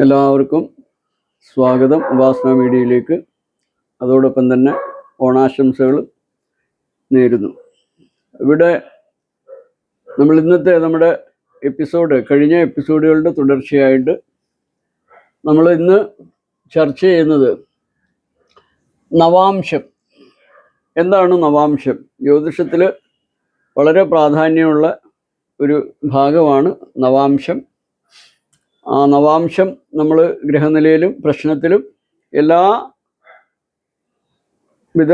എല്ലാവർക്കും സ്വാഗതം ഉപാസന മീഡിയയിലേക്ക്. അതോടൊപ്പം തന്നെ ഓണാശംസകൾ നേരുന്നു. ഇവിടെ നമ്മൾ ഇന്നത്തെ നമ്മുടെ എപ്പിസോഡ് കഴിഞ്ഞ എപ്പിസോഡുകളുടെ തുടർച്ചയായിട്ട് നമ്മൾ ഇന്ന് ചർച്ച ചെയ്യുന്നത് നവാംശം. എന്താണ് നവാംശം? ജ്യോതിഷത്തിൽ വളരെ പ്രാധാന്യമുള്ള ഒരു ഭാഗമാണ് നവാംശം. ആ നവാംശം നമ്മൾ ഗ്രഹനിലയിലും പ്രശ്നത്തിലും എല്ലാ വിധ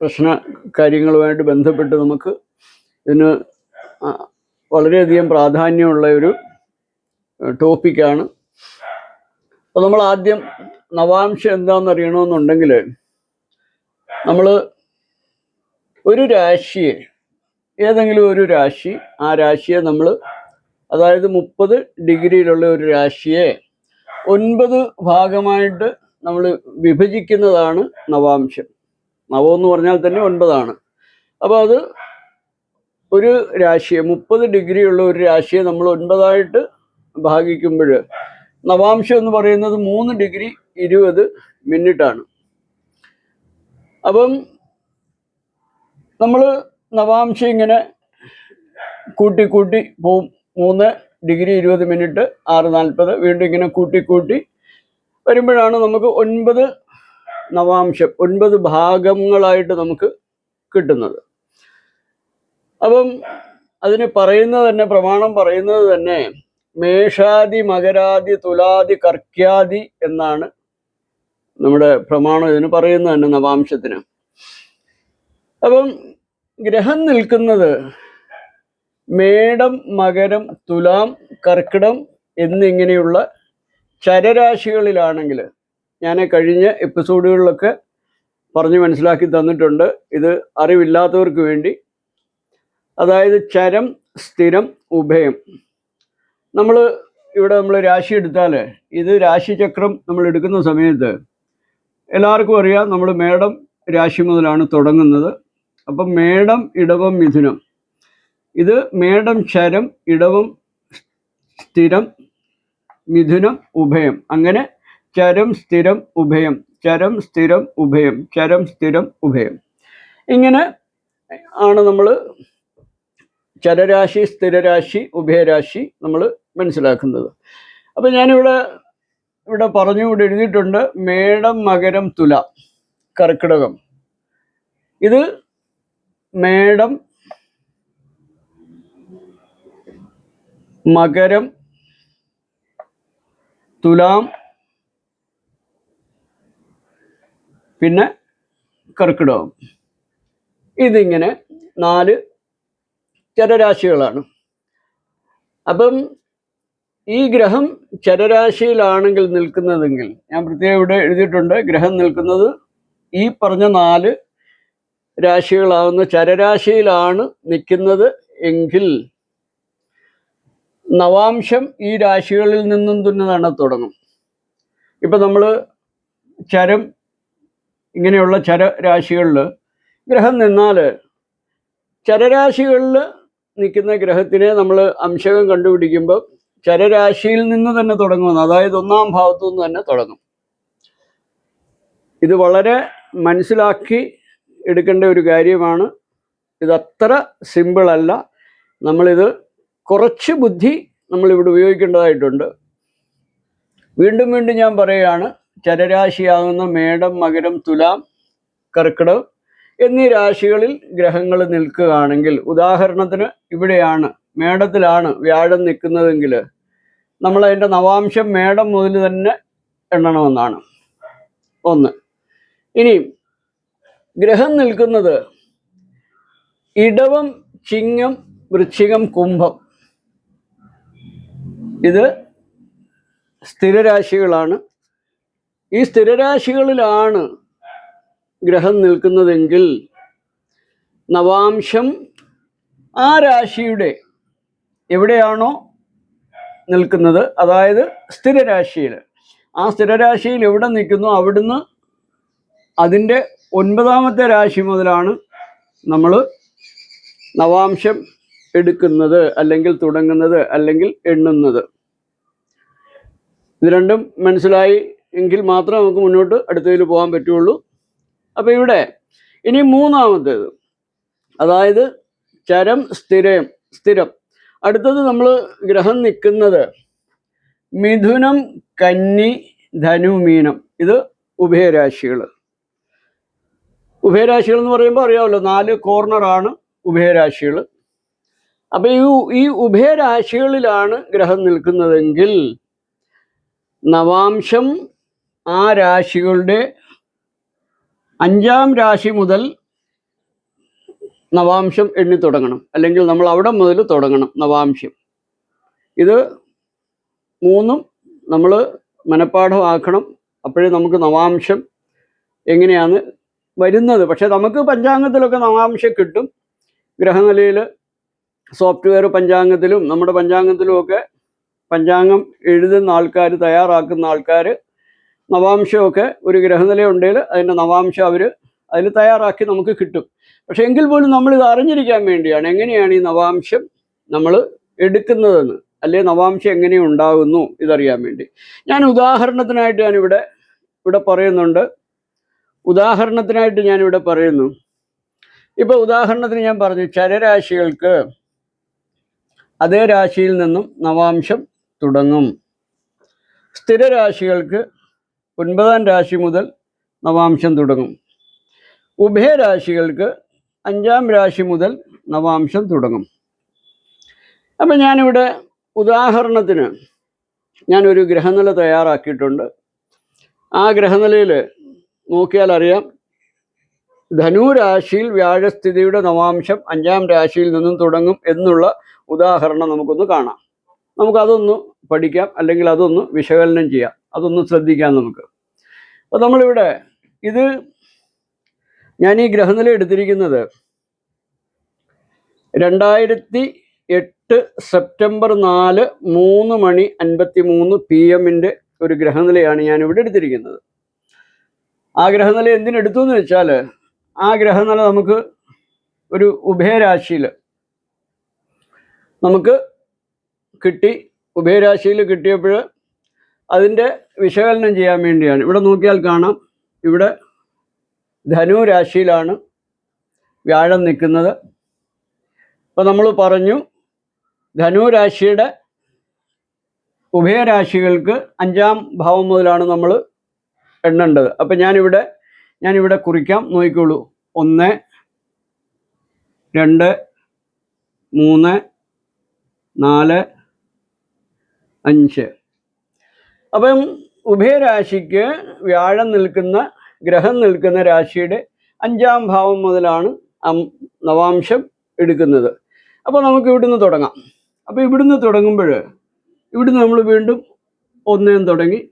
പ്രശ്ന കാര്യങ്ങളുമായിട്ട് ബന്ധപ്പെട്ട് നമുക്ക് ഇതിന് വളരെയധികം പ്രാധാന്യമുള്ള ഒരു ടോപ്പിക്കാണ്. അപ്പോൾ നമ്മൾ ആദ്യം നവാംശം എന്താണെന്ന് അറിയണമെന്നുണ്ടെങ്കിൽ നമ്മൾ ഒരു രാശിയെ ഏതെങ്കിലും ഒരു രാശി ആ രാശിയെ നമ്മൾ അതായത് മുപ്പത് ഡിഗ്രിയിലുള്ള ഒരു രാശിയെ ഒൻപത് ഭാഗമായിട്ട് നമ്മൾ വിഭജിക്കുന്നതാണ് നവാംശം. നവം എന്ന് പറഞ്ഞാൽ തന്നെ ഒൻപതാണ്. അപ്പോൾ അത് ഒരു രാശിയെ മുപ്പത് ഡിഗ്രിയുള്ള ഒരു രാശിയെ നമ്മൾ ഒൻപതായിട്ട് ഭാഗിക്കുമ്പോൾ നവാംശം എന്ന് പറയുന്നത് മൂന്ന് ഡിഗ്രി ഇരുപത് മിനിറ്റാണ്. അപ്പം നമ്മൾ നവാംശം ഇങ്ങനെ കൂട്ടി കൂട്ടി പോവും. മൂന്ന് ഡിഗ്രി ഇരുപത് മിനിറ്റ് ആറ് നാൽപ്പത്. വീണ്ടും ഇങ്ങനെ കൂട്ടി കൂട്ടി വരുമ്പോഴാണ് നമുക്ക് ഒൻപത് നവാംശം ഒൻപത് ഭാഗങ്ങളായിട്ട് നമുക്ക് കിട്ടുന്നത്. അപ്പം അതിന് പറയുന്നത് തന്നെ പ്രമാണം പറയുന്നത് തന്നെ മേഷാദി മകരാദി തുലാദി കർക്യാദി എന്നാണ് നമ്മുടെ പ്രമാണം ഇതിന് പറയുന്നത് തന്നെ നവാംശത്തിന്. അപ്പം ഗ്രഹം നിൽക്കുന്നത് മേടം മകരം തുലാം കർക്കിടം എന്നിങ്ങനെയുള്ള ചരരാശികളിലാണെങ്കിൽ ഞാൻ കഴിഞ്ഞ എപ്പിസോഡുകളിലൊക്കെ പറഞ്ഞ് മനസ്സിലാക്കി തന്നിട്ടുണ്ട്. ഇത് അറിവില്ലാത്തവർക്ക് വേണ്ടി. അതായത് ചരം സ്ഥിരം ഉഭയം. നമ്മൾ ഇവിടെ നമ്മൾ രാശി എടുത്താൽ ഇത് രാശിചക്രം നമ്മൾ എടുക്കുന്ന സമയത്ത് എല്ലാവർക്കും അറിയാം നമ്മൾ മേടം രാശി മുതലാണ് തുടങ്ങുന്നത്. അപ്പം മേടം ഇടവം മിഥുനം ഇത് മേടം ശരം ഇടവും സ്ഥിരം മിഥുനം ഉഭയം. അങ്ങനെ ചരം സ്ഥിരം ഉഭയം ചരം സ്ഥിരം ഉഭയം ചരം സ്ഥിരം ഉഭയം. ഇങ്ങനെ ആണ് നമ്മൾ ചരരാശി സ്ഥിരരാശി ഉഭയരാശി നമ്മൾ മനസ്സിലാക്കുന്നത്. അപ്പം ഞാനിവിടെ ഇവിടെ പറഞ്ഞു ഇവിടെ എഴുതിയിട്ടുണ്ട് മേടം മകരം തുല കർക്കിടകം. ഇത് മേടം മകരം തുലാം പിന്നെ കർക്കിടകം. ഇതിങ്ങനെ നാല് ചരരാശികളാണ്. അപ്പം ഈ ഗ്രഹം ചരരാശിയിലാണെങ്കിൽ നിൽക്കുന്നതെങ്കിൽ ഞാൻ പ്രത്യേകം ഇവിടെ എഴുതിയിട്ടുണ്ട് ഗ്രഹം നിൽക്കുന്നത് ഈ പറഞ്ഞ നാല് രാശികളാവുന്ന ചരരാശിയിലാണ് നിൽക്കുന്നത് എങ്കിൽ നവാംശം ഈ രാശികളിൽ നിന്നും തന്നെ തുടങ്ങും. ഇപ്പം നമ്മൾ ചരം ഇങ്ങനെയുള്ള ചര രാശികളിൽ ഗ്രഹം നിന്നാൽ ചരരാശികളിൽ നിൽക്കുന്ന ഗ്രഹത്തിനെ നമ്മൾ അംശകം കണ്ടുപിടിക്കുമ്പോൾ ചരരാശിയിൽ നിന്ന് തന്നെ തുടങ്ങുമെന്ന് അതായത് ഒന്നാം ഭാവത്തു നിന്ന് തന്നെ തുടങ്ങും. ഇത് വളരെ മനസ്സിലാക്കി എടുക്കേണ്ട ഒരു കാര്യമാണ്. ഇതത്ര സിമ്പിളല്ല നമ്മളിത് കുറച്ച് ബുദ്ധി നമ്മളിവിടെ ഉപയോഗിക്കേണ്ടതായിട്ടുണ്ട്. വീണ്ടും വീണ്ടും ഞാൻ പറയുകയാണ് ചരരാശിയാകുന്ന മേടം മകരം തുലാം കർക്കിടകം എന്നീ രാശികളിൽ ഗ്രഹങ്ങൾ നിൽക്കുകയാണെങ്കിൽ ഉദാഹരണത്തിന് ഇവിടെയാണ് മേടത്തിലാണ് വ്യാഴം നിൽക്കുന്നതെങ്കിൽ നമ്മൾ അതിന്റെ നവാംശം മേടം മുതൽ തന്നെ എണ്ണണമെന്നാണ്. ഒന്ന്. ഇനി ഗ്രഹം നിൽക്കുന്നത് ഇടവം ചിങ്ങം വൃശ്ചികം കുംഭം. ഇത് സ്ഥിരരാശികളാണ്. ഈ സ്ഥിരരാശികളിലാണ് ഗ്രഹം നിൽക്കുന്നതെങ്കിൽ നവാംശം ആ രാശിയുടെ എവിടെയാണോ നിൽക്കുന്നത്? അതായത് സ്ഥിരരാശിയിൽ. ആ സ്ഥിരരാശിയിൽ എവിടെ നിൽക്കുന്നു? അവിടുന്ന് അതിന്റെ ഒൻപതാമത്തെ രാശി മുതലാണ് നമ്മൾ നവാംശം എടുക്കുന്നത് അല്ലെങ്കിൽ തുടങ്ങുന്നത് അല്ലെങ്കിൽ എണ്ണുന്നത്. ഇത് രണ്ടും മനസ്സിലായി എങ്കിൽ മാത്രമേ നമുക്ക് മുന്നോട്ട് അടുത്തതിൽ പോകാൻ പറ്റുള്ളൂ. അപ്പോൾ ഇവിടെ ഇനി മൂന്നാമത്തേത്. അതായത് ചരം സ്ഥിരം സ്ഥിരം. അടുത്തത് നമ്മൾ ഗ്രഹം നിൽക്കുന്നത് മിഥുനം കന്നി ധനു മീനം. ഇത് ഉഭയരാശികൾ ഉഭയരാശികൾ എന്ന് പറയുമ്പോൾ അറിയാമല്ലോ നാല് കോർണറാണ് ഉഭയരാശികൾ അപ്പൊ ഈ ഈ ഉഭയരാശികളിലാണ് ഗ്രഹം നിൽക്കുന്നതെങ്കിൽ നവാംശം ആ രാശികളുടെ അഞ്ചാം രാശി മുതൽ നവാംശം എണ്ണി തുടങ്ങണം. അല്ലെങ്കിൽ നമ്മൾ അവിടെ മുതൽ തുടങ്ങണം നവാംശം. ഇത് മൂന്നും നമ്മൾ മനഃപ്പാഠമാക്കണം അപ്പോഴേ നമുക്ക് നവാംശം എങ്ങനെയാണ് വരുന്നത്? പക്ഷേ നമുക്ക് പഞ്ചാംഗത്തിലൊക്കെ നവാംശം കിട്ടും. ഗ്രഹനിലയിൽ സോഫ്റ്റ്വെയർ പഞ്ചാംഗത്തിലും നമ്മുടെ പഞ്ചാംഗത്തിലും ഒക്കെ പഞ്ചാംഗം എഴുതുന്ന ആൾക്കാർ തയ്യാറാക്കുന്ന ആൾക്കാർ നവാംശമൊക്കെ ഒരു ഗ്രഹനില ഉണ്ടെങ്കിൽ അതിന്റെ നവാംശം അവർ അതിൽ തയ്യാറാക്കി നമുക്ക് കിട്ടും. പക്ഷേ എങ്കിൽ പോലും നമ്മളിത് അറിഞ്ഞിരിക്കാൻ വേണ്ടിയാണ് എങ്ങനെയാണ് ഈ നവാംശം നമ്മൾ എടുക്കുന്നതെന്ന് അല്ലെ നവാംശം എങ്ങനെ ഉണ്ടാകുന്നു ഇതറിയാൻ വേണ്ടി. ഞാൻ ഉദാഹരണത്തിനായിട്ട് ഞാനിവിടെ ഇവിടെ പറയുന്നുണ്ട്. ഉദാഹരണത്തിനായിട്ട് ഞാനിവിടെ പറയുന്നു. ഇപ്പൊ ഉദാഹരണത്തിന് ഞാൻ പറഞ്ഞു ചരരാശികൾക്ക് അതേ രാശിയിൽ നിന്നും നവാംശം തുടങ്ങും. സ്ഥിരരാശികൾക്ക് ഒൻപതാം രാശി മുതൽ നവാംശം തുടങ്ങും. ഉഭയരാശികൾക്ക് അഞ്ചാം രാശി മുതൽ നവാംശം തുടങ്ങും. അപ്പം ഞാനിവിടെ ഉദാഹരണത്തിന് ഞാനൊരു ഗ്രഹനില തയ്യാറാക്കിയിട്ടുണ്ട്. ആ ഗ്രഹനിലയിൽ നോക്കിയാൽ അറിയാം ധനു രാശിയിൽ വ്യാഴസ്ഥിതിയുടെ നവാംശം അഞ്ചാം രാശിയിൽ നിന്നും തുടങ്ങും എന്നുള്ള ഉദാഹരണം നമുക്കൊന്ന് കാണാം. നമുക്കതൊന്ന് പഠിക്കാം അല്ലെങ്കിൽ അതൊന്ന് വിശകലനം ചെയ്യാം. അതൊന്ന് ശ്രദ്ധിക്കാം നമുക്ക്. അപ്പോൾ നമ്മളിവിടെ ഇത് ഞാൻ ഈ ഗ്രഹനില എടുത്തിരിക്കുന്നത് രണ്ടായിരത്തി എട്ട് സെപ്റ്റംബർ നാല് മൂന്ന് മണി അൻപത്തി മൂന്ന് പി എമ്മിന്റെ ഒരു ഗ്രഹനിലയാണ് ഞാനിവിടെ എടുത്തിരിക്കുന്നത്. ആ ഗ്രഹനില എന്തിനെടുത്തു എന്ന് വെച്ചാൽ ആ ഗ്രഹനില നമുക്ക് ഒരു ഉഭയരാശിയിൽ നമുക്ക് കിട്ടി. ഉഭയരാശിയിൽ കിട്ടിയപ്പോൾ അതിന്റെ വിശകലനം ചെയ്യാൻ വേണ്ടിയാണ്. ഇവിടെ നോക്കിയാൽ കാണാം. ഇവിടെ ധനു രാശിയിലാണ് വ്യാഴം നിൽക്കുന്നത്. അപ്പോൾ നമ്മൾ പറഞ്ഞു ധനു രാശിയുടെ ഉഭയരാശികൾക്ക് അഞ്ചാം ഭാവം മുതലാണ് നമ്മൾ എണ്ണേണ്ടത്. അപ്പം ഞാനിവിടെ ഞാനിവിടെ കുറിക്കാം. നോക്കിക്കോളൂ. ഒന്ന് രണ്ട് മൂന്ന് നാല് അഞ്ച്. അപ്പം ഉഭയരാശിക്ക് വ്യാഴം നിൽക്കുന്ന ഗ്രഹം നിൽക്കുന്ന രാശിയുടെ അഞ്ചാം ഭാവം മുതലാണ് നവാംശം എടുക്കുന്നത്. അപ്പോൾ നമുക്ക് ഇവിടുന്ന് തുടങ്ങാം. അപ്പോൾ ഇവിടുന്ന് തുടങ്ങുമ്പോൾ ഇവിടുന്ന് നമ്മൾ വീണ്ടും ഒന്നേം തുടങ്ങി.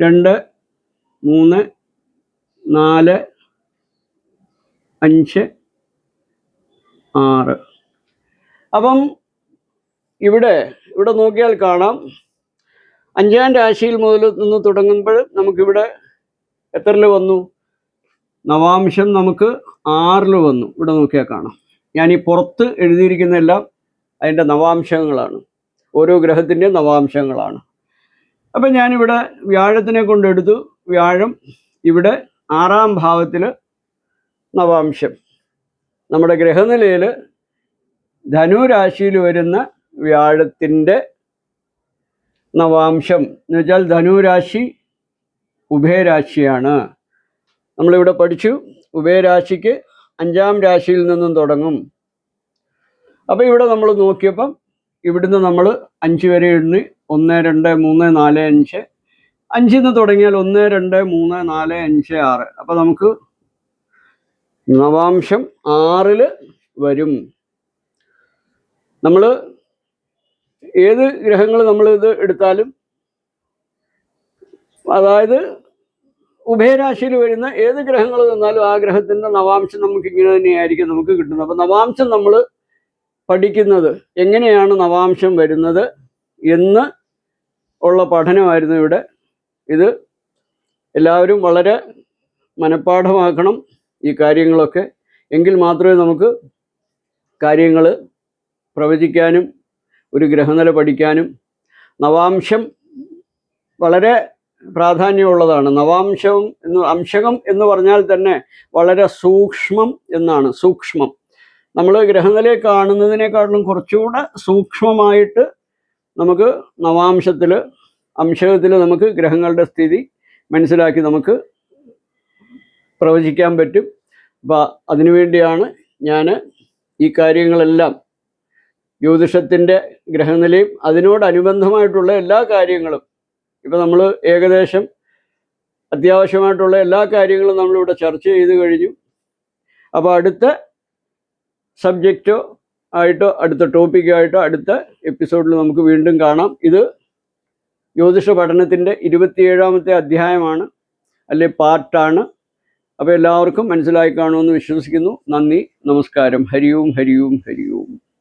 രണ്ട് മൂന്ന് നാല് അഞ്ച് ആറ്. അപ്പം ഇവിടെ ഇവിടെ നോക്കിയാൽ കാണാം. അഞ്ചാം രാശിയിൽ മുതൽ നിന്ന് തുടങ്ങുമ്പോൾ നമുക്കിവിടെ എത്രയിൽ വന്നു? നവാംശം നമുക്ക് ആറിൽ വന്നു. ഇവിടെ നോക്കിയാൽ കാണാം. ഞാൻ ഈ പുറത്ത് എഴുതിയിരിക്കുന്നതെല്ലാം അതിന്റെ നവാംശങ്ങളാണ്. ഓരോ ഗ്രഹത്തിന്റെ നവാംശങ്ങളാണ്. അപ്പം ഞാനിവിടെ വ്യാഴത്തിനെ കൊണ്ടെടുത്തു വ്യാഴം ഇവിടെ ആറാം ഭാവത്തിൽ നവാംശം. നമ്മുടെ ഗ്രഹനിലയിൽ ധനുരാശിയിൽ വരുന്ന വ്യാഴത്തിന്റെ നവാംശം. എന്ന് വെച്ചാൽ ധനുരാശി ഉഭയരാശിയാണ്. നമ്മളിവിടെ പഠിച്ചു ഉഭയരാശിക്ക് അഞ്ചാം രാശിയിൽ നിന്നും തുടങ്ങും. അപ്പോൾ ഇവിടെ നമ്മൾ നോക്കിയപ്പം ഇവിടുന്ന് നമ്മൾ അഞ്ച് വരെ എണ്ണി ഒന്ന് രണ്ട് മൂന്ന് നാല് അഞ്ച്. അഞ്ചിൽ നിന്ന് തുടങ്ങിയാൽ ഒന്ന് രണ്ട് മൂന്ന് നാല് അഞ്ച് ആറ്. അപ്പോൾ നമുക്ക് നവാംശം ആറിൽ വരും. നമ്മൾ ഏത് ഗ്രഹങ്ങൾ നമ്മൾ ഇത് എടുത്താലും അതായത് ഉഭയരാശിയിൽ വരുന്ന ഏത് ഗ്രഹങ്ങൾ നിന്നാലും ആ ഗ്രഹത്തിന്റെ നവാംശം നമുക്ക് ഇങ്ങനെ തന്നെയായിരിക്കും നമുക്ക് കിട്ടുന്നത്. അപ്പം നവാംശം നമ്മൾ പഠിക്കുന്നത് എങ്ങനെയാണ് നവാംശം വരുന്നത് എന്ന് ഉള്ള പഠനമായിരുന്നു ഇവിടെ. ഇത് എല്ലാവരും വളരെ മനഃപ്പാഠമാക്കണം. ഈ കാര്യങ്ങളൊക്കെ എങ്കിൽ മാത്രമേ നമുക്ക് കാര്യങ്ങൾ പ്രവചിക്കാനും ഒരു ഗ്രഹനില പഠിക്കാനും നവാംശം വളരെ പ്രാധാന്യമുള്ളതാണ്. നവാംശം എന്ന് അംശകം എന്ന് പറഞ്ഞാൽ തന്നെ വളരെ സൂക്ഷ്മം എന്നാണ്. സൂക്ഷ്മം. നമ്മൾ ഗ്രഹനിലയെ കാണുന്നതിനേക്കാളും കുറച്ചുകൂടെ സൂക്ഷ്മമായിട്ട് നമുക്ക് നവാംശത്തിൽ അംശകത്തിൽ നമുക്ക് ഗ്രഹങ്ങളുടെ സ്ഥിതി മനസ്സിലാക്കി നമുക്ക് പ്രവചിക്കാൻ പറ്റും. അപ്പോൾ അതിനുവേണ്ടിയാണ് ഞാൻ ഈ കാര്യങ്ങളെല്ലാം ജ്യോതിഷത്തിന്റെ ഗ്രഹനിലയും അതിനോടനുബന്ധമായിട്ടുള്ള എല്ലാ കാര്യങ്ങളും ഇപ്പോൾ നമ്മൾ ഏകദേശം അത്യാവശ്യമായിട്ടുള്ള എല്ലാ കാര്യങ്ങളും നമ്മളിവിടെ ചർച്ച ചെയ്ത് കഴിഞ്ഞു. അപ്പോൾ അടുത്ത സബ്ജക്റ്റോ ആയിട്ടോ അടുത്ത ടോപ്പിക്കോ ആയിട്ടോ അടുത്ത എപ്പിസോഡിൽ നമുക്ക് വീണ്ടും കാണാം. ഇത് ജ്യോതിഷ പഠനത്തിന്റെ ഇരുപത്തിയേഴാമത്തെ അധ്യായമാണ് അല്ലെ പാർട്ടാണ്. അപ്പോൾ എല്ലാവർക്കും മനസ്സിലായി കാണുമെന്ന് വിശ്വസിക്കുന്നു. നന്ദി. നമസ്കാരം. ഹരിയും ഹരിയും ഹരിയും.